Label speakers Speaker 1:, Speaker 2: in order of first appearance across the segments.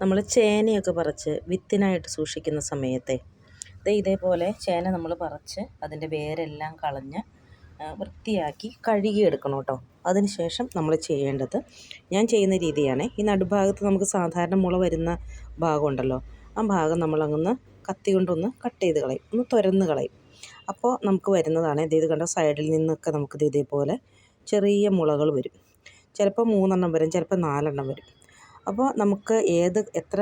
Speaker 1: നമ്മൾ ചേനയൊക്കെ പറിച്ച് വിത്തിനായിട്ട് സൂക്ഷിക്കുന്ന സമയത്തെ. ദേ ഇതേപോലെ ചേന നമ്മൾ പറിച്ച് അതിന്റെ വേരെല്ലാം കളഞ്ഞ് വൃത്തിയാക്കി കഴുകിയെടുക്കണം കേട്ടോ. അതിനുശേഷം നമ്മൾ ചെയ്യേണ്ടത് ഞാൻ ചെയ്യുന്ന രീതിയാണ്. ഈ നടുഭാഗത്ത് നമുക്ക് സാധാരണ മുള വരുന്ന ഭാഗമുണ്ടല്ലോ ആ ഭാഗം നമ്മളങ്ങൊന്ന് കത്തി കൊണ്ടൊന്ന് കട്ട് ചെയ്ത് കളയും. ഒന്ന് തുരന്ന് കളയും. അപ്പോൾ നമുക്ക് വരുന്നതാണ് ഇത് കണ്ട സൈഡിൽ നിന്നൊക്കെ നമുക്കിത് ഇതേപോലെ ചെറിയ മുളകൾ വരും. ചിലപ്പോൾ മൂന്നെണ്ണം വരും ചിലപ്പോൾ നാലെണ്ണം വരും. അപ്പോൾ നമുക്ക് ഏത് എത്ര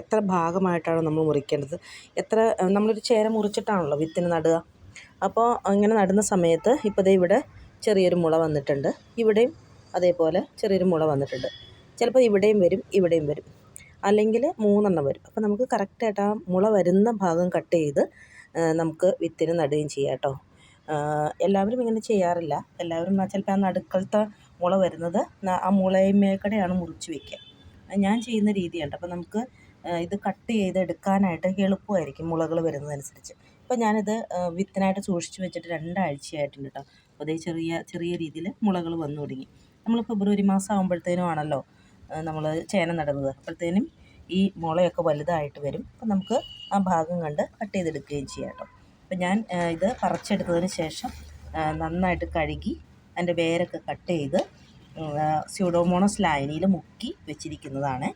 Speaker 1: എത്ര ഭാഗമായിട്ടാണ് നമ്മൾ മുറിക്കേണ്ടത്? എത്ര നമ്മളൊരു ചേര മുറിച്ചിട്ടാണല്ലോ വിത്തിന് നടുക. അപ്പോൾ ഇങ്ങനെ നടുന്ന സമയത്ത് ഇപ്പോൾ ദേ ഇവിടെ ചെറിയൊരു മുള വന്നിട്ടുണ്ട്. ഇവിടെയും അതേപോലെ ചെറിയൊരു മുള വന്നിട്ടുണ്ട്. ചിലപ്പോൾ ഇവിടെയും വരും ഇവിടെയും വരും. അല്ലെങ്കിൽ മൂന്നെണ്ണം വരും. അപ്പോൾ നമുക്ക് കറക്റ്റായിട്ട് ആ മുള വരുന്ന ഭാഗം കട്ട് ചെയ്ത് നമുക്ക് വിത്തിന് നടുകയും ചെയ്യാം കേട്ടോ. എല്ലാവരും ഇങ്ങനെ ചെയ്യാറില്ല. എല്ലാവരും ചിലപ്പോൾ ആ നടുക്കളത്തെ മുള വരുന്നത്. ആ മുളയിന്മേൽക്കൂടെയാണ് മുറിച്ച് വയ്ക്കുക ഞാൻ ചെയ്യുന്ന രീതിയുണ്ട്. അപ്പോൾ നമുക്ക് ഇത് കട്ട് ചെയ്ത് എടുക്കാനായിട്ട് എളുപ്പമായിരിക്കും മുളകൾ വരുന്നതനുസരിച്ച്. ഇപ്പോൾ ഞാനിത് വിത്തനായിട്ട് സൂക്ഷിച്ച് വെച്ചിട്ട് രണ്ടാഴ്ചയായിട്ടുണ്ട് കേട്ടോ അപ്പോൾ അതേ ചെറിയ ചെറിയ രീതിയിൽ മുളകൾ വന്നു തുടങ്ങി. നമ്മൾ ഫെബ്രുവരി മാസം ആകുമ്പോഴത്തേനും ആണല്ലോ നമ്മൾ ചേന നടുന്നത്. അപ്പോഴത്തേനും ഈ മുളയൊക്കെ വലുതായിട്ട് വരും. അപ്പോൾ നമുക്ക് ആ ഭാഗം കണ്ട് കട്ട് ചെയ്തെടുക്കുകയും ചെയ്യാം കേട്ടോ അപ്പോൾ ഞാൻ ഇത് പറിച്ചെടുത്തതിന് ശേഷം നന്നായിട്ട് കഴുകി അതിന്റെ വേരൊക്കെ കട്ട് ചെയ്ത് സ്യൂഡോമോണസ് ലായനിയിൽ മുക്കി വെച്ചിരിക്കുന്നതാണ്.